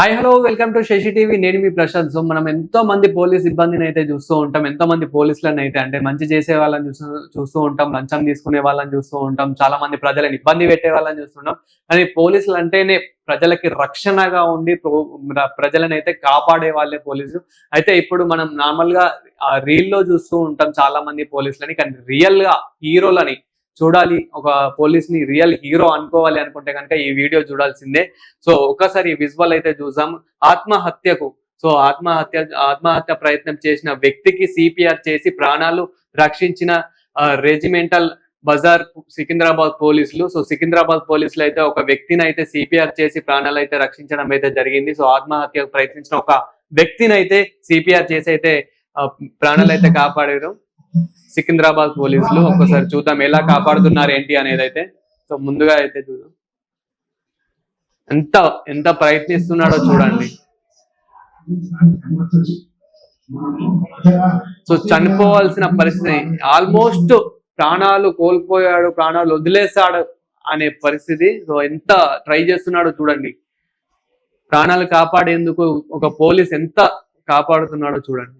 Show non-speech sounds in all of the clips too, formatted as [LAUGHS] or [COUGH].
Hi hello welcome to Sashi TV నేను మీ Prashanth. So మనం ఎంతో మంది పోలీస్ ఇబ్బందిని అయితే చూస్తూ ఉంటాం. ఎంతో మంది పోలీసులను అయితే అంటే మంచి చేసే వాళ్ళని చూస్తూ చూస్తూ ఉంటాం. లంచం తీసుకునే వాళ్ళని చూస్తూ ఉంటాం. చాలా మంది ప్రజలను ఇబ్బంది పెట్టే వాళ్ళని చూస్తుంటాం కానీ పోలీసులు అంటేనే ప్రజలకి రక్షణగా ఉండి ప్రో- ప్రజలను అయితే కాపాడే వాళ్ళే పోలీసు. అయితే ఇప్పుడు మనం నార్మల్గా రీల్లో చూస్తూ ఉంటాం చాలా మంది పోలీసులని. కానీ రియల్గా హీరోలని చూడాలి. ఒక పోలీస్ని రియల్ హీరో అనుకోవాలి అనుకుంటే కనుక ఈ వీడియో చూడాల్సిందే. సో ఒకసారి విజువల్ అయితే చూసాం ఆత్మహత్యకు. సో ఆత్మహత్య ఆత్మహత్య ప్రయత్నం చేసిన వ్యక్తికి సిపిఆర్ చేసి ప్రాణాలు రక్షించిన రెజిమెంటల్ బజార్ సికింద్రాబాద్ పోలీసులు. సో సికింద్రాబాద్ పోలీసులు అయితే ఒక వ్యక్తిని అయితే సిపిఆర్ చేసి ప్రాణాలు అయితే రక్షించడం అయితే జరిగింది. సో ఆత్మహత్యకు ప్రయత్నించిన ఒక వ్యక్తిని అయితే సిపిఆర్ చేసి అయితే ప్రాణాలు అయితే [LAUGHS] కాపాడారు. సికింద్రాబాద్ పోలీసులు ఒక్కసారి చూద్దాం ఎలా కాపాడుతున్నారు ఏంటి అనేది అయితే సో ముందుగా అయితే చూద్దాం. ఎంత ఎంత ప్రయత్నిస్తున్నాడో చూడండి. సో చనిపోవాల్సిన పరిస్థితి ఆల్మోస్ట్ ప్రాణాలు కోల్పోయాడు ప్రాణాలు వదిలేశాడు అనే పరిస్థితి. సో ఎంత ట్రై చేస్తున్నాడో చూడండి. ప్రాణాలు కాపాడేందుకు ఒక పోలీస్ ఎంత కాపాడుతున్నాడో చూడండి.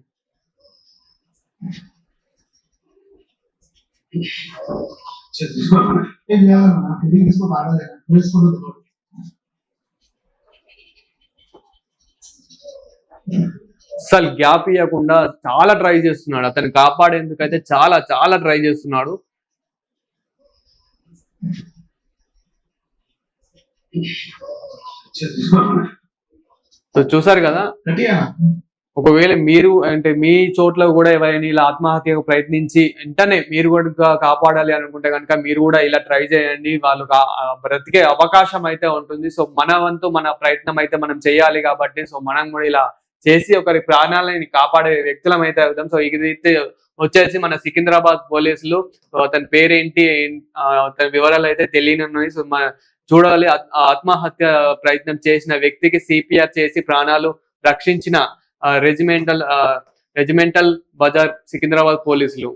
అసలు గ్యాప్ ఇవ్వకుండా చాలా ట్రై చేస్తున్నాడు. అతను కాపాడేందుకు అయితే చాలా చాలా ట్రై చేస్తున్నాడు. సో చూసారు కదా? ఒకవేళ మీరు అంటే మీ చోట్ల కూడా ఎవరైనా ఇలా ఆత్మహత్యకు ప్రయత్నించి వెంటనే మీరు కూడా కాపాడాలి అనుకుంటే కనుక మీరు కూడా ఇలా ట్రై చేయండి. వాళ్ళు బ్రతికే అవకాశం అయితే ఉంటుంది. సో మన వంతు మన ప్రయత్నం అయితే మనం చేయాలి కాబట్టి సో మనం కూడా ఇలా చేసి ఒకరి ప్రాణాలని కాపాడే వ్యక్తులం అయితే అవుతాం. సో ఇది వచ్చేసి మన సికింద్రాబాద్ పోలీసులు తన అతని పేరేంటి తన అతని వివరాలు అయితే తెలియని ఉన్నాయి సో మన చూడాలి. ఆత్మహత్య ప్రయత్నం చేసిన వ్యక్తికి సిపిఆర్ చేసి ప్రాణాలు రక్షించిన రెజిమెంటల్ రెజిమెంటల్ బజార్ సికింద్రాబాద్ పోలీసులు.